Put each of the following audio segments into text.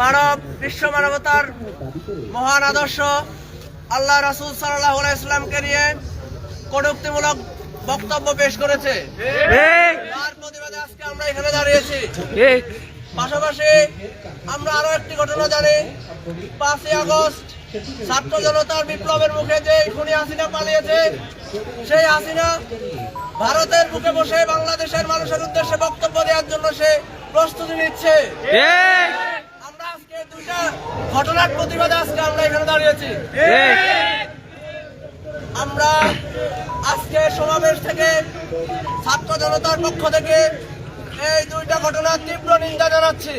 মানব বিশ্ব মানবতার মহান আদর্শ আল্লাহ রাসুল সাল্লাহ ইসলামকে নিয়ে কটুক্তিমূলক বক্তব্য পেশ করেছে। তার প্রতিবাদে আজকে আমরা এখানে দাঁড়িয়েছি। পাশাপাশি আমরা আরও একটি ঘটনা জানি। পাঁচই আগস্ট ছাত্র জনতার বিপ্লবের মুখে যে খুনি হাসিনা পালিয়েছে সেই হাসিনা ভারতের বুকে বসে বাংলাদেশের মানুষের উদ্দেশ্যে বক্তব্য দেওয়ার জন্য সে প্রস্তুতি নিচ্ছে। আমরা আজকে দুইটা ঘটনার প্রতিবাদে আজকে আমরা এখানে দাঁড়িয়েছি। আমরা আজকে সমাবেশ থেকে ছাত্র জনতার পক্ষ থেকে এই দুইটা ঘটনার তীব্র নিন্দা জানাচ্ছি।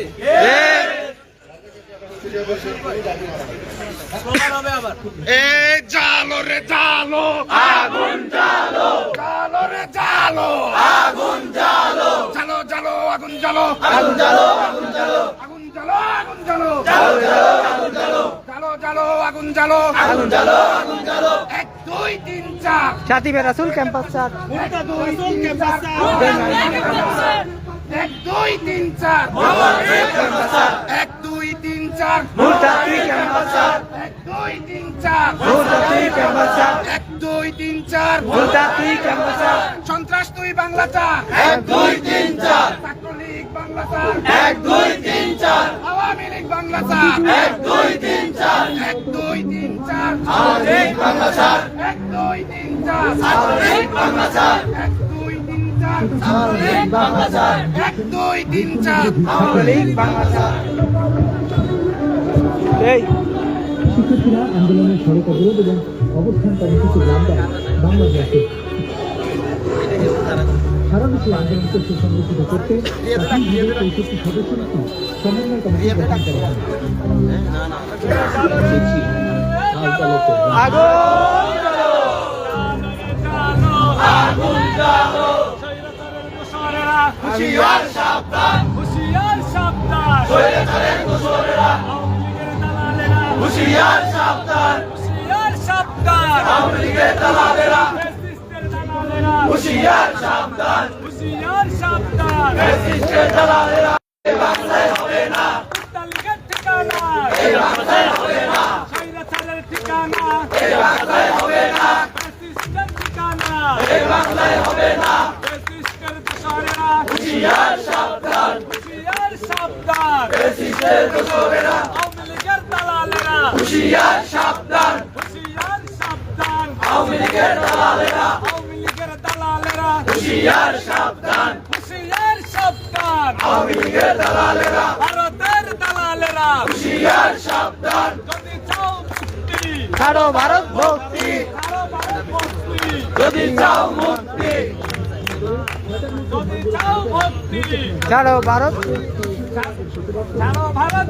এ জালো রে জালো আগুন জালো। জালো রে জালো আগুন জালো। জালো জালো আগুন জালো। আগুন জালো আগুন জালো। আগুন জালো আগুন জালো। জালো জালো আগুন জালো। জালো জালো আগুন জালো। আগুন জালো আগুন জালো। এক দুই তিন চার। সাথী রাসুল ক্যাম্পাস একটা দুই তিন চার। এক দুই তিন চার। এক চার মুলতাকি ক্যাম্পাস স্যার এক দুই তিন চার। মুলতাকি ক্যাম্পাস স্যার এক দুই তিন চার। মুলতাকি ক্যাম্পাস স্যার সন্ত্রাস দুই বাংলা চার। এক দুই তিন চার। ছাত্রলীগ বাংলা চার। এক দুই তিন চার। আওয়ামী লীগ বাংলা চার। এক দুই তিন চার। এক দুই তিন চার। আওয়ামী বাংলা স্যার এক দুই তিন চার। ছাত্রলীগ বাংলা স্যার এক দুই তিন চার। ছাত্রলীগ বাংলা স্যার এক দুই তিন চার। আওয়ামী লীগ বাংলা এই শিক্ষার্থীরা আন্দোলনের সড়ক অবরোধ এবং অবস্থান কর্মসূচি গ্রামদার বাংলাদেশে সারা দেশে আন্দোলনকে সুসংগঠিত করতে চৌষট্টি সদস্যের একটি সমন্বয় কমিটি গঠন করা হয়। সাবধান হুশিয়ার সাবধান। হুশিয়ার সাবধান। লীগের দালালেরা। হুশিয়ার সাবধান। হুশিয়ার সাবধান। ফ্যাসিস্টের দালালেরা। বাংলায় হবে না। লীগের ঠিকানা। এই বাংলায় হবে না। শৈলতারের ঠিকানা। এই বাংলায় হবে না। ফ্যাসিস্টের ঠিকানা। এই বাংলায় হবে না। ফ্যাসিস্টের দোসরেরা হুশিয়ার সাবধান। হুশিয়ার সাবধান। ফ্যাসিস্টের দালালেরা হুশিয়ার সাবধান। হুশিয়ার সাবধান। আওয়ামী লীগের দালালেরা। আওয়ামী লীগের দালালেরা। হুশিয়ার সাবধান। হুশিয়ার সাবধান। আওয়ামী লীগের দালালেরা। ভারতের দালালেরা। হুশিয়ার সাবধান। যদি চাও মুক্তি। ছাড়ো ভারত ভক্তি যদি চাও মুক্তি। যদি চাও মুক্তি। ছাড়ো ভারত ছাড়ো ভারত